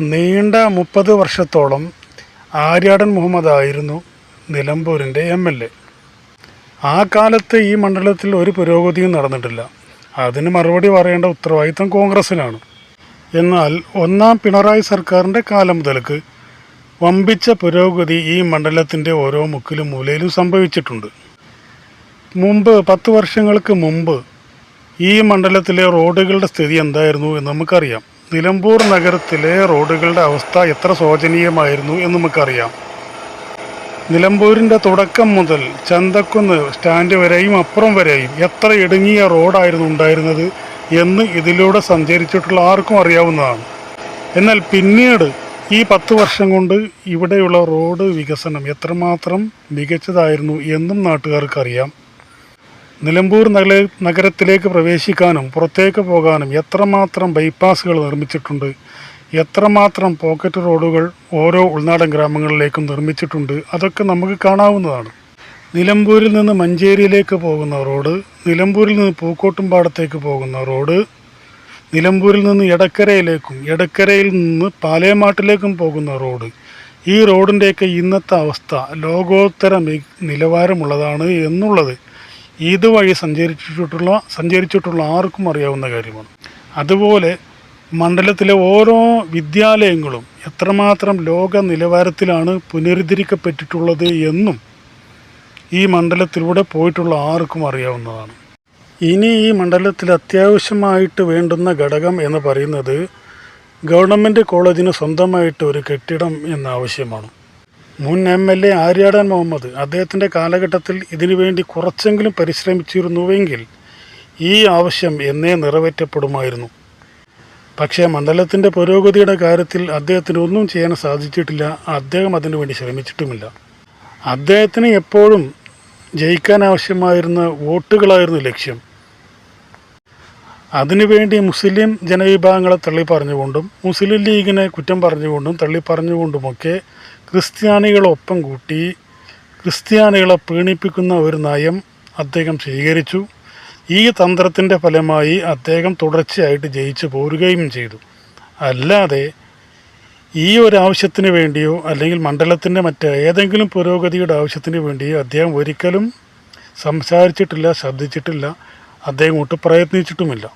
നീണ്ട മുപ്പത് വർഷത്തോളം ആര്യാടൻ മുഹമ്മദ് ആയിരുന്നു നിലമ്പൂരിന്റെ എം എൽ എ. ആ കാലത്ത് ഈ മണ്ഡലത്തിൽ ഒരു പുരോഗതിയും നടന്നിട്ടില്ല. അതിന് മറുപടി പറയേണ്ട ഉത്തരവാദിത്തം കോൺഗ്രസ്സിനാണ് എന്നാൽ ഒന്നാം പിണറായി സർക്കാരിന്റെ കാലം മുതൽക്ക് വമ്പിച്ച പുരോഗതി ഈ മണ്ഡലത്തിന്റെ ഓരോ മുക്കിലും മൂലയിലും സംഭവിച്ചിട്ടുണ്ട്. മുമ്പ് പത്ത് വർഷങ്ങൾക്ക് മുമ്പ് ഈ മണ്ഡലത്തിലെ റോഡുകളുടെ സ്ഥിതി എന്തായിരുന്നു എന്ന് നമുക്കറിയാം. നിലമ്പൂർ നഗരത്തിലെ റോഡുകളുടെ അവസ്ഥ എത്ര ശോചനീയമായിരുന്നു എന്ന് നമുക്കറിയാം. നിലമ്പൂരിന്റെ തുടക്കം മുതൽ ചന്തക്കുന്ന് സ്റ്റാൻഡ് വരെയും അപ്പുറം വരെയും എത്ര ഇടുങ്ങിയ റോഡായിരുന്നു ഉണ്ടായിരുന്നത് എന്ന് ഇതിലൂടെ സഞ്ചരിച്ചിട്ടുള്ള ആർക്കും അറിയാവുന്നതാണ്. എന്നാൽ പിന്നീട് ഈ പത്ത് വർഷം കൊണ്ട് ഇവിടെയുള്ള റോഡ് വികസനം എത്രമാത്രം മികച്ചതായിരുന്നു എന്നും നാട്ടുകാർക്ക് അറിയാം നിലമ്പൂർ നഗര നഗരത്തിലേക്ക് പ്രവേശിക്കാനും പുറത്തേക്ക് പോകാനും എത്രമാത്രം ബൈപ്പാസുകൾ നിർമ്മിച്ചിട്ടുണ്ട് എത്രമാത്രം പോക്കറ്റ് റോഡുകൾ ഓരോ ഉൾനാടൻ ഗ്രാമങ്ങളിലേക്കും നിർമ്മിച്ചിട്ടുണ്ട് അതൊക്കെ നമുക്ക് കാണാവുന്നതാണ്. നിലമ്പൂരിൽ നിന്ന് മഞ്ചേരിയിലേക്ക് പോകുന്ന റോഡ് നിലമ്പൂരിൽ നിന്ന് പൂക്കോട്ടുംപാടത്തേക്ക് പോകുന്ന റോഡ് നിലമ്പൂരിൽ നിന്ന് എടക്കരയിലേക്കും എടക്കരയിൽ നിന്ന് പാലേമാട്ടിലേക്കും പോകുന്ന റോഡ്. ഈ റോഡിന്റെയൊക്കെ ഇന്നത്തെ അവസ്ഥ ലോകോത്തര നിലവാരമുള്ളതാണ് എന്നുള്ളത്. ഇതുവഴി സഞ്ചരിച്ചിട്ടുള്ള സഞ്ചരിച്ചിട്ടുള്ള ആർക്കും അറിയാവുന്ന കാര്യമാണ്. അതുപോലെ മണ്ഡലത്തിലെ ഓരോ വിദ്യാലയങ്ങളും എത്രമാത്രം ലോക നിലവാരത്തിലാണ് പുനരുദ്ധരിക്കപ്പെട്ടിട്ടുള്ളത് എന്നും ഈ മണ്ഡലത്തിലൂടെ പോയിട്ടുള്ള ആർക്കും അറിയാവുന്നതാണ്. ഇനി ഈ മണ്ഡലത്തിൽ അത്യാവശ്യമായിട്ട് വേണ്ടുന്ന ഘടകം എന്ന് പറയുന്നത് ഗവൺമെന്റ് കോളേജിന് സ്വന്തമായിട്ട് ഒരു കെട്ടിടം എന്ന ആവശ്യമാണ്. മുൻ M L A Aryadan Muhammad അദ്ദേഹത്തിന്റെ കാലഘട്ടത്തിൽ ഇതിനുവേണ്ടി കുറച്ചെങ്കിലും പരിശ്രമിച്ചിരുന്നുവെങ്കിൽ ഈ ആവശ്യം എന്നേ നിറവേറ്റപ്പെടുമായിരുന്നു. പക്ഷേ മണ്ഡലത്തിന്റെ പുരോഗതിയുടെ കാര്യത്തിൽ അദ്ദേഹത്തിന് ഒന്നും ചെയ്യാൻ സാധിച്ചിട്ടില്ല. അദ്ദേഹം അതിനു വേണ്ടി ശ്രമിച്ചിട്ടുമില്ല. അദ്ദേഹത്തിന് എപ്പോഴും ജയിക്കാൻ ആവശ്യമായിരുന്ന വോട്ടുകളായിരുന്നു ലക്ഷ്യം. അതിനുവേണ്ടി മുസ്ലിം ജനവിഭാഗങ്ങളെ തള്ളി പറഞ്ഞുകൊണ്ടും മുസ്ലിം ലീഗിനെ കുറ്റം പറഞ്ഞുകൊണ്ടും തള്ളി പറഞ്ഞുകൊണ്ടുമൊക്കെ ക്രിസ്ത്യാനികളൊപ്പം കൂട്ടി ക്രിസ്ത്യാനികളെ പ്രീണിപ്പിക്കുന്ന ഒരു നയം അദ്ദേഹം സ്വീകരിച്ചു. ഈ തന്ത്രത്തിന്റെ ഫലമായി അദ്ദേഹം തുടർച്ചയായിട്ട് ജയിച്ചു പോരുകയും ചെയ്തു. അല്ലാതെ ഈ ഒരു ആവശ്യത്തിന് വേണ്ടിയോ അല്ലെങ്കിൽ മണ്ഡലത്തിന്റെ മറ്റ് ഏതെങ്കിലും പുരോഗതിയുടെ ആവശ്യത്തിന് വേണ്ടിയോ അദ്ദേഹം ഒരിക്കലും സംസാരിച്ചിട്ടില്ല ശബ്ദിച്ചിട്ടില്ല. അദ്ദേഹം ഒട്ടും പ്രയത്നിച്ചിട്ടുമില്ല.